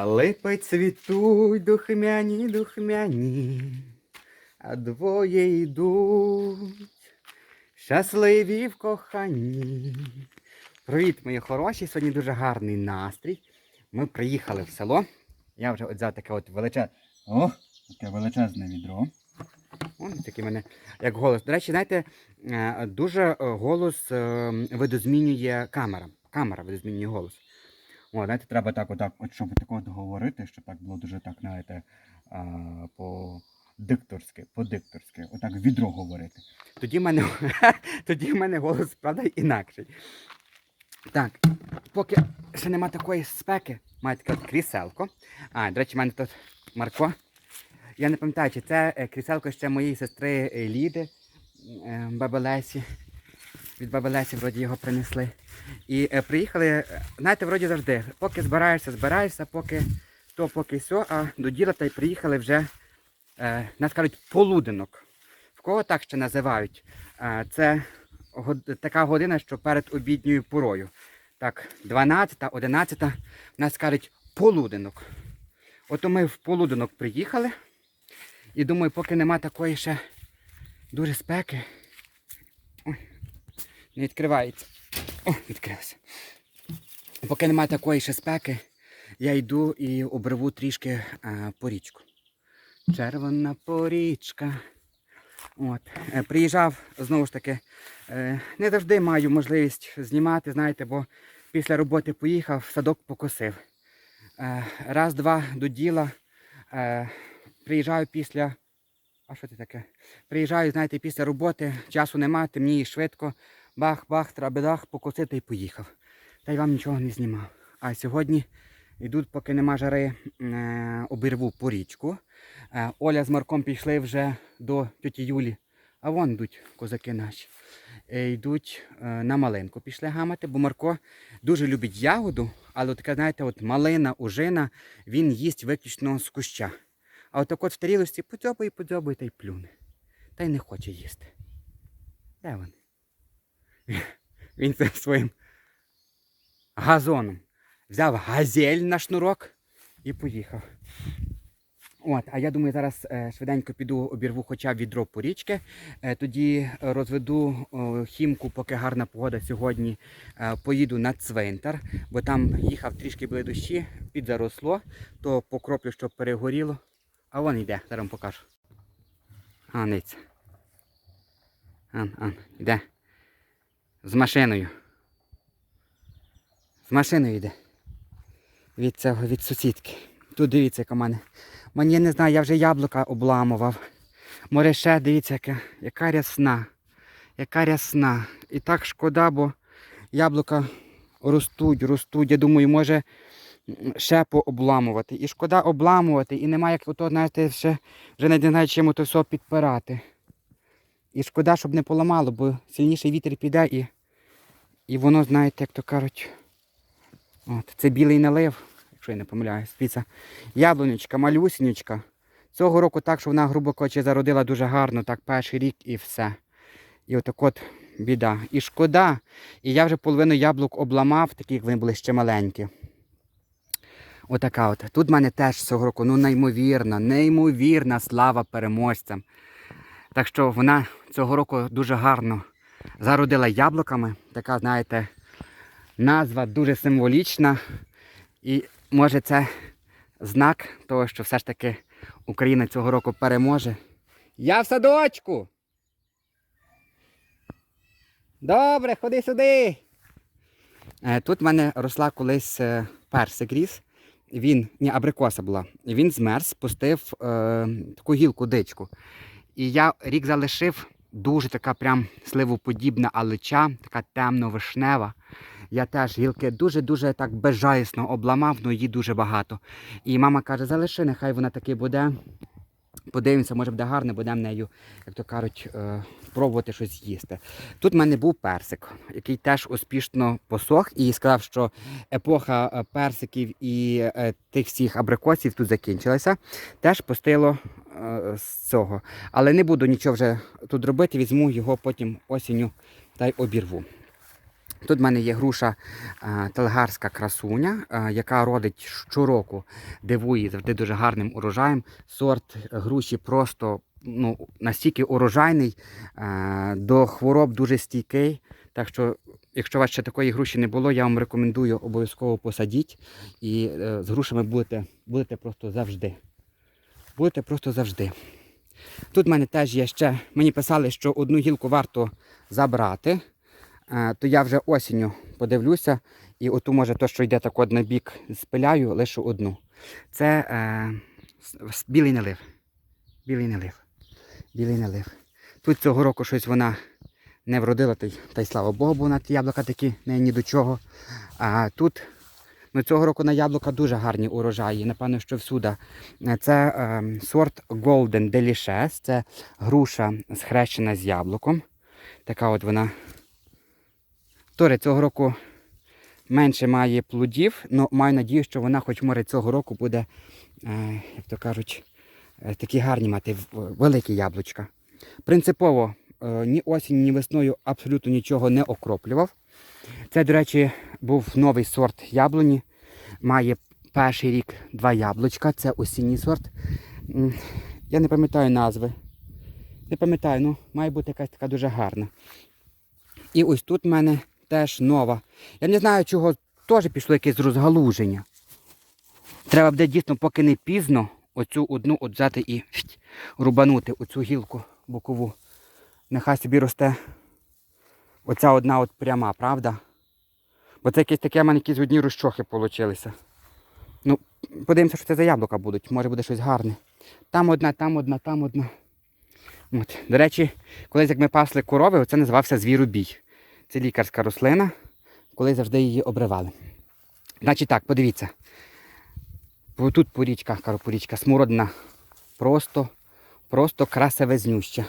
Липи цвітуть духмяні, духмяні, а двоє йдуть, щасливі в коханні. Привіт, мої хороші! Сьогодні дуже гарний настрій. Ми приїхали в село. Я вже от взяв таке от величезне. О, таке величезне відро. Ось такий мене як голос. До речі, знаєте, е, дуже голос е, видозмінює камера. Камера видозмінює голос. О, знаєте, треба так, отак, от, щоб так от говорити, щоб так було дуже так, знаєте, по дикторськи, по дикторськи, отак відро говорити. Тоді в мене, тоді в мене голос, правда, інакший. Так, поки ще нема такої спеки, маю таке кріселко. А, до речі, в мене тут Марко. Я не пам'ятаю, чи це е, кріселко ще моєї сестри е, Ліди, е, баби Лесі. Від баби вроді його принесли. І е, приїхали, е, знаєте, вроді завжди, поки збираєшся, збираєшся, поки то, поки сьо, а до діла та й приїхали вже, е, нас кажуть, полуденок. В кого так ще називають? Е, це год- така година, що перед обідньою порою. Так, 12, 11, нас кажуть полуденок. Ото ми в полуденок приїхали. І думаю, поки нема такої ще дуже спеки. Не відкривається. О, відкрився. Поки немає такої ще спеки, я йду і обриву трішки а, порічку. Червона порічка. От. Е, Приїжджав знову ж таки. е, Не завжди маю можливість знімати, знаєте, бо після роботи поїхав, садок покосив. Е, Раз-два до діла. Приїжджаю після. А що це таке? Приїжджаю, знаєте, після роботи, часу нема, темніє швидко. Бах-бах, трабедах, покосити і поїхав. Та й вам нічого не знімав. А сьогодні йдуть, поки нема жари, е, обірву по річку. Е, Оля з Марком пішли вже до тьоті Юлі, а вон йдуть козаки наші. Е, Йдуть на малинку, пішли гамати, бо Марко дуже любить ягоду, але така, знаєте, от малина, ужина, він їсть виключно з куща. А отак от в тарілочці подзьобає, подзьобає та й плюне. Та й не хоче їсти. Де він? Він цим своїм газоном взяв газель на шнурок і поїхав. От, а я думаю, зараз е, швиденько піду обірву хоча б відро по річки. Е, тоді розведу хімку, поки гарна погода сьогодні. Е, поїду на цвинтар, бо там їхав трішки були дощі, підзаросло, то покроплю, щоб перегоріло. А вон йде, зараз вам покажу. А, ниця. Ан, ан, йде. З машиною. З машиною йде. Від цього, від сусідки. Тут дивіться, яка в мене. Мені не знаю, я вже яблука обламував. Море ще, дивіться, яка, яка рясна. Яка рясна. І так шкода, бо яблука ростуть, ростуть. Я думаю, може ще пообламувати. І шкода обламувати, і немає як ото, знаєте, ще вже не знаю, чим то все підпирати. І шкода, щоб не поламало, бо сильніший вітер піде і, і воно, знаєте, як то кажуть. От, це білий налив, якщо я не помиляюсь. Дивіться, яблунечка, малюсінечка. Цього року так, що вона, грубо кажучи, зародила дуже гарно, так перший рік і все. І отак от біда. І шкода. І я вже половину яблук обламав, такі як вони були ще маленькі. Отака от. Тут в мене теж цього року ну, неймовірна, неймовірна слава переможцям. Так що вона цього року дуже гарно зародила яблуками. Така, знаєте, назва дуже символічна. І може це знак того, що все ж таки Україна цього року переможе. Я в садочку. Добре, ходи сюди. Е, Тут в мене росла колись е, персик ріс. Він, ні, абрикоса була. Він змерз, пустив е, таку гілку дичку. І я рік залишив дуже така прям сливоподібна алича, така темно-вишнева. Я теж гілки дуже-дуже так безжалісно обламав, але її дуже багато. І мама каже, залиши, нехай вона таки буде. Подивимося, може буде гарно, будемо нею, як то кажуть, е, пробувати щось їсти. Тут в мене був персик, який теж успішно посох і сказав, що епоха е, персиків і е, тих всіх абрикосів тут закінчилася. Теж пустило з цього. Але не буду нічого вже тут робити, візьму його потім осінню та й обірву. Тут в мене є груша е, телгарська красуня, е, яка родить щороку, дивує завжди дуже гарним урожаєм. Сорт груші просто ну, настільки урожайний, е, до хвороб дуже стійкий. Так що, якщо у вас ще такої груші не було, я вам рекомендую обов'язково посадіть. І з грушами будете, будете просто завжди. Будете просто завжди. Тут в мене теж є ще. Мені писали, що одну гілку варто забрати. Е, то я вже осінню подивлюся. І оту, може, то, що йде так от на бік, спиляю, лишу одну. Це е, білий налив. Білий налив. Білий налив. Тут цього року щось вона не вродила, та й, та й слава Богу, бо вона ті яблука такі не ні до чого. А тут ну, цього року на яблука дуже гарні урожаї, напевно, що всюди. Е, Це е, сорт Golden Delicious, це груша схрещена з яблуком. Така от вона. Торе цього року менше має плодів, але маю надію, що вона хоч може цього року буде, е, як то кажуть, е, такі гарні мати великі яблучка. Принципово е, ні осінь, ні весною абсолютно нічого не окроплював. Це, до речі, був новий сорт яблуні. Має перший рік два яблучка. Це осінній сорт. Я не пам'ятаю назви. Не пам'ятаю, ну має бути якась така дуже гарна. І ось тут в мене теж нова. Я не знаю, чого теж пішло якесь розгалуження. Треба буде дійсно, поки не пізно, оцю одну от взяти і рубанути оцю гілку бокову. Нехай собі росте оця одна от пряма, правда? Бо це якесь таке в мене якісь одні розчохи получилися. Ну, подивимося, що це за яблука будуть. Може буде щось гарне. Там одна, там одна, там одна. От. До речі, колись як ми пасли корови, це називався звіробій. Це лікарська рослина, коли завжди її обривали. Значить так, подивіться. Тут порічка, кажу, порічка, смородина. Просто, просто красавезнюща.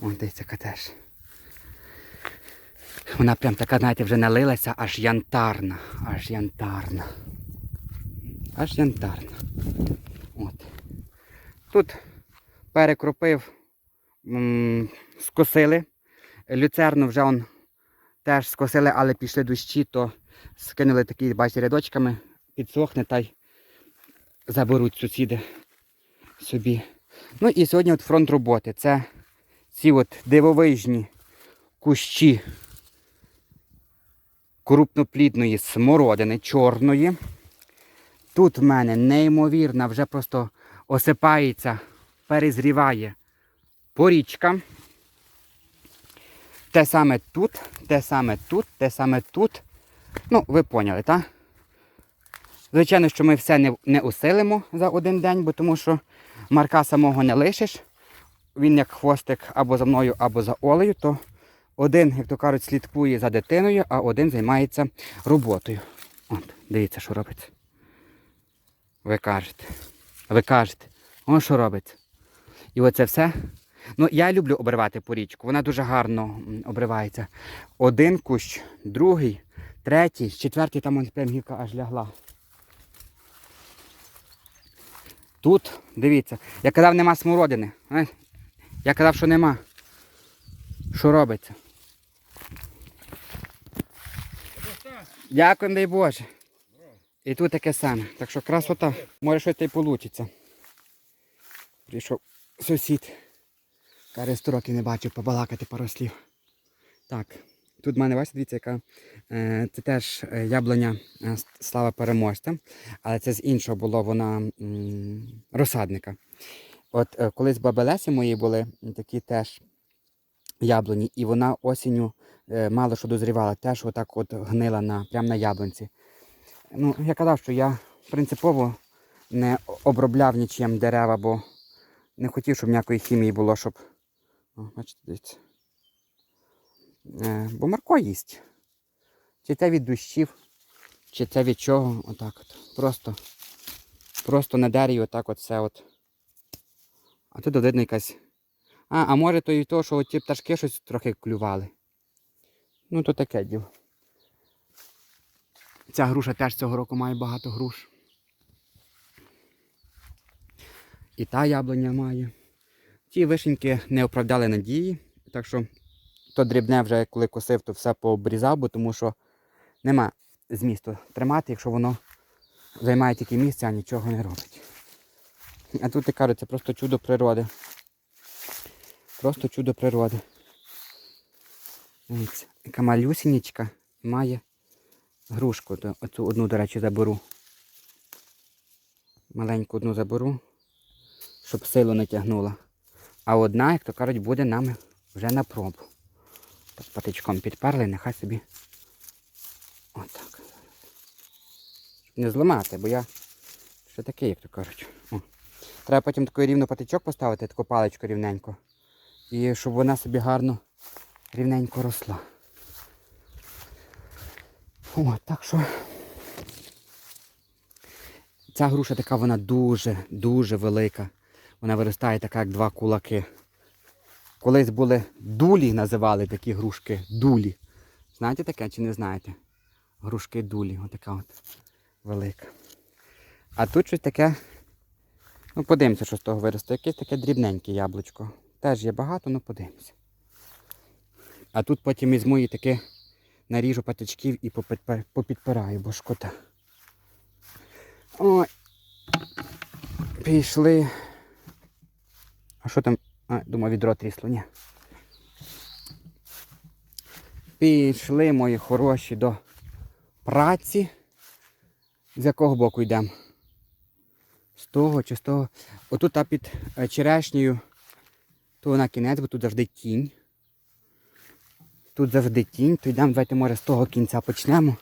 Ось дивіться, яка теж. Вона прям така, знаєте, вже налилася, аж янтарна. Аж янтарна. Аж янтарна. От. Тут перекропив, скосили. Люцерну вже он теж скосили, але пішли дощі, то скинули такі, бачите, рядочками, підсохне та й заберуть сусіди собі. Ну і сьогодні от фронт роботи. Це ці от дивовижні кущі крупноплідної смородини чорної. Тут в мене неймовірна, вже просто осипається, перезріває порічка. Те саме тут, те саме тут, те саме тут. Ну, ви поняли, так? Звичайно, що ми все не, не усилимо за один день, бо тому що марка самого не лишиш. Він як хвостик або за мною, або за Олею, то один, як то кажуть, слідкує за дитиною, а один займається роботою. От, дивіться, що робиться. Ви кажете. Ви кажете, о, що робиться. І оце все. Ну, я люблю обривати порічку. Вона дуже гарно обривається. Один кущ, другий, третій, четвертий там гілка аж лягла. Тут, дивіться, я казав, нема смородини. Е, Я казав, що нема. Що робиться? Дякую, дай Боже. І тут таке саме. Так що красота. Може щось та й вийде. Прийшов сусід. Каже, років не бачив побалакати пару слів. Так, тут в мене бачите, дивіться, яка е, це теж е, яблуня е, слава переможця, але це з іншого було вона розсадника. От колись баби Лесі мої були такі теж яблуні, і вона осінню мало що дозрівала, теж отак от гнила на, прямо на яблунці. Ну, я казав, що я принципово не обробляв нічим дерева, бо не хотів, щоб ніякої хімії було, щоб. Бачите, дивіться. Е, бо Марко їсть. Чи це від дощів, чи це від чого. Отак от. Просто, просто на дереві отак от все от. А тут видно якась. А, а може то і то, що ті пташки щось трохи клювали. Ну то таке діло. Ця груша теж цього року має багато груш. І та яблуня має. Ті вишеньки не оправдали надії, так що То дрібне вже коли косив, то все пообрізав, бо тому що нема змісту тримати, якщо воно займає тільки місце, а нічого не робить. А тут і кажуть, це просто чудо природи. Просто чудо природи. Дивіться, яка малюсінічка має грушку. Оцю одну, до речі, заберу. Маленьку одну заберу, щоб силу не тягнула. А одна, як то кажуть, буде нам вже на пробу. Так патичком підперли, нехай собі. Отак. Щоб не зламати, бо я ще такий, як то кажуть. О. Треба потім такий рівно патичок поставити, таку паличку рівненько. І щоб вона собі гарно рівненько росла. О, так що. Ця груша така, вона дуже-дуже велика. Вона виростає така, як два кулаки. Колись були дулі, називали такі грушки. Дулі. Знаєте таке чи не знаєте? Грушки дулі, отака от велика. А тут щось таке. Ну, подивимося, що з того виросте. Якесь таке дрібненьке яблучко. Теж є багато, ну подивимося. А тут потім візьму і таке наріжу патичків і попідпираю, бо шкода. Ой. Пішли. А що там? А, думаю, відро трісло, ні. Пішли, мої хороші, до праці. З якого боку йдемо? З того чи з того. Отут та під е, черешнею, то вона кінець, бо тут завжди тінь. Тут завжди тінь, то йдемо, давайте, може, з того кінця почнемо.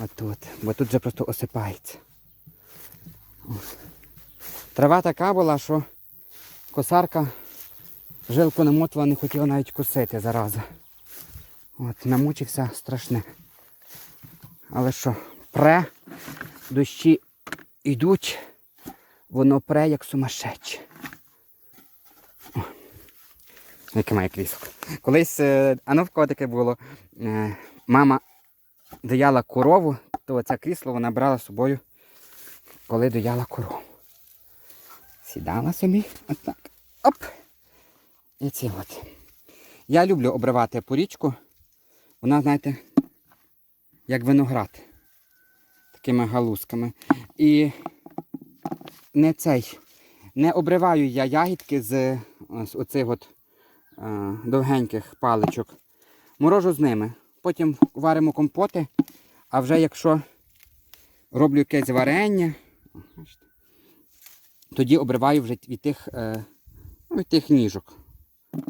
Отут. Бо тут вже просто осипається. Трава така була, що косарка жилку намотувала, не хотіла навіть косити зараза. От, намучився страшне. Але що, пре, дощі йдуть, воно пре як сумасшедше. О, Яке має крісло. Колись, е, а ну в кого таке було, е, мама дояла корову, то це крісло вона брала з собою, коли дояла корову. Сідала собі, отак. Оп. І ці от. Я люблю обривати порічку. Вона, знаєте, як виноград. Такими галузками. І не цей. Не обриваю я ягідки з ось оцих от е, довгеньких паличок. Морожу з ними. Потім варимо компоти. А вже якщо роблю якесь варення, бачите, тоді обриваю вже від тих, е, ну, від тих ніжок.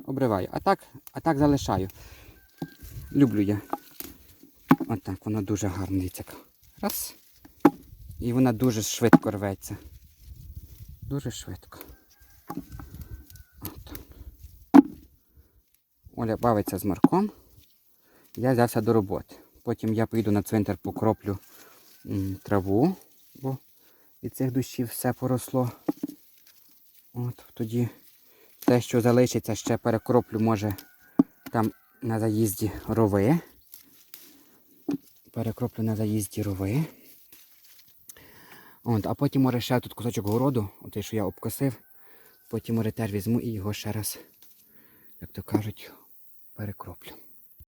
Обриваю. А так, а так залишаю. Люблю я. Отак, вона дуже гарна. Дивіться. Раз. І вона дуже швидко рветься. Дуже швидко. Отак. Оля бавиться з Марком. Я взявся до роботи. Потім я поїду на цвинтар, покроплю траву, бо від цих дощів все поросло. От тоді те, що залишиться, ще перекроплю, може, там на заїзді рови. Перекроплю на заїзді рови. От, а потім, може, ще тут кусочок городу, той, що я обкосив. Потім, може, теж візьму і його ще раз, як то кажуть, перекроплю.